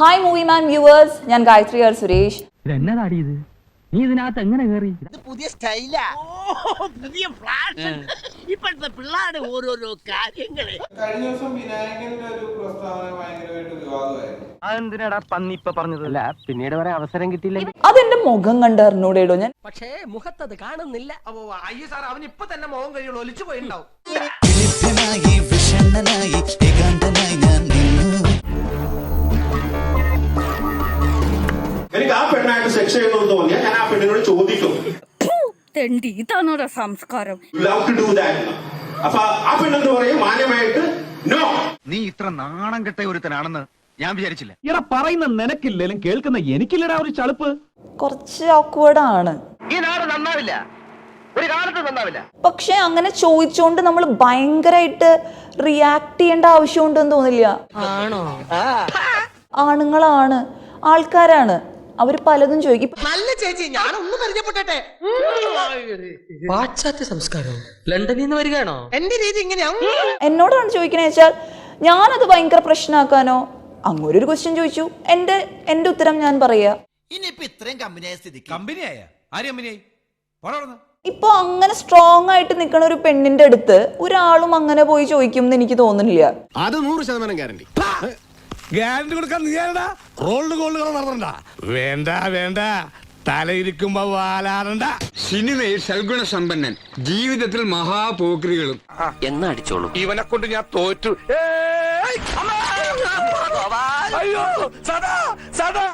Hi movie മാൻ viewers ഞാൻ Gayathri R Suresh. നീ ഇതിനകത്ത് എങ്ങനെ കയറി? പുതിയ സ്റ്റൈലാ. പുതിയ ഫ്ലാഷ് ഇപ്പോഴത്തെ പിള്ളേരുടെ ഓരോരോ കാര്യങ്ങളെ. കഴിഞ്ഞ ദിവസം വിനായകന്റെ ഒരു പ്രസ്താവന ഭയങ്കരമായിട്ട് വിവാദമായിരുന്നു. അതെന്തിനാടാ പന്നി ഇപ്പൊ പറഞ്ഞതല്ല പിന്നീട് വരെ അവസരം കിട്ടിയില്ല. അതെന്റെ മുഖം കണ്ട് അറിഞ്ഞൂടേടോ ഞാൻ? പക്ഷേ മുഖത്തത് കാണുന്നില്ല. അപ്പൊ അയ്യോ സാർ അവൻ ഇപ്പൊ തന്നെ മുഖം കഴിയുള്ളൂ. ഒലിച്ചു പോയിണ്ടാവും. വിഷണ്ണനായി സെക്സ് ചെയ്യണമെന്ന് തോന്നിയാൽ ഞാൻ ആ പെണ്ണിനോട് ചോദിക്കും. തെണ്ടി. ഇതാണോടാ സംസ്കാരം? ലവ് ടു ഡു ദാറ്റ് അപ്പൊ ആ പെണ്ണെന്ന് പറയും? മാന്യമായിട്ട് നോ നീ ഇത്ര നാണം കെട്ട ഒരുത്തനാണെന്ന് ഞാൻ വിചാരിച്ചില്ല. ഇട പറയുന്ന നിനക്കില്ലേലും കേൾക്കുന്ന എനിക്കില്ലടാ ഒരു ചളുപ്പ്. കുറച്ച് awkward ആണ്. ഈ നാട് നന്നാവില്ല. ഒരു കാലത്ത് നന്നാവില്ല. പക്ഷെ അങ്ങനെ ചോദിച്ചുകൊണ്ട് നമ്മൾ ഭയങ്കരമായിട്ട് റിയാക്ട് ചെയ്യേണ്ട ആവശ്യമുണ്ടെന്ന് തോന്നില്ല. ആണോ? ആണുങ്ങളാണ് ആൾക്കാരാണ്. അവർ പലതും ചോദിക്കും. നല്ല ചേച്ചി ഞാനൊന്ന് പരിചയപ്പെട്ടെ പാശ്ചാത്യ സംസ്കാരം ലണ്ടനിൽ നിന്ന് വരികയാണോ? എന്റെ രീതി ഇങ്ങനെയാ. എന്നോടാണ് ചോദിക്കണേ വെച്ചാൽ ഞാനത് ഭയങ്കര പ്രശ്നമാക്കാനോ അങ്ങനെ ഒരു ക്വസ്റ്റ്യൻ ചോദിച്ചു. എന്റെ എന്റെ ഉത്തരം ഞാൻ പറയാ. ഇനിയിപ്പോ ഇത്രയും കമ്പനിയായ സ്ഥിതിക്ക്? കമ്പനിയായ? ആര് കമ്പനിയായി? പോടാ ഇപ്പൊ അങ്ങനെ സ്ട്രോങ് ആയിട്ട് നിൽക്കുന്ന ഒരു പെണ്ണിന്റെ അടുത്ത് ഒരാളും അങ്ങനെ പോയി ചോദിക്കും എന്ന് എനിക്ക് തോന്നുന്നില്ല. അത് നൂറ് ശതമാനം ഗ്യാരണ്ടി ഗ്യാരണ്ടി കൊടുക്കാൻ നീ ആരടാ റോളിന് ഗോൾഡ് നടത്തണ്ട. വേണ്ട വേണ്ട. തലയിരിക്കുമ്പോ വാലാറണ്ട സിനിമയിൽ സൽഗുണ സമ്പന്നൻ ജീവിതത്തിൽ മഹാപോക്രികളും. എന്നാ അടിച്ചോളൂ. ഇവനെ കൊണ്ട് ഞാൻ തോറ്റു. ഏയ്! അമ്മേ! അയ്യോ സദാ സദാ.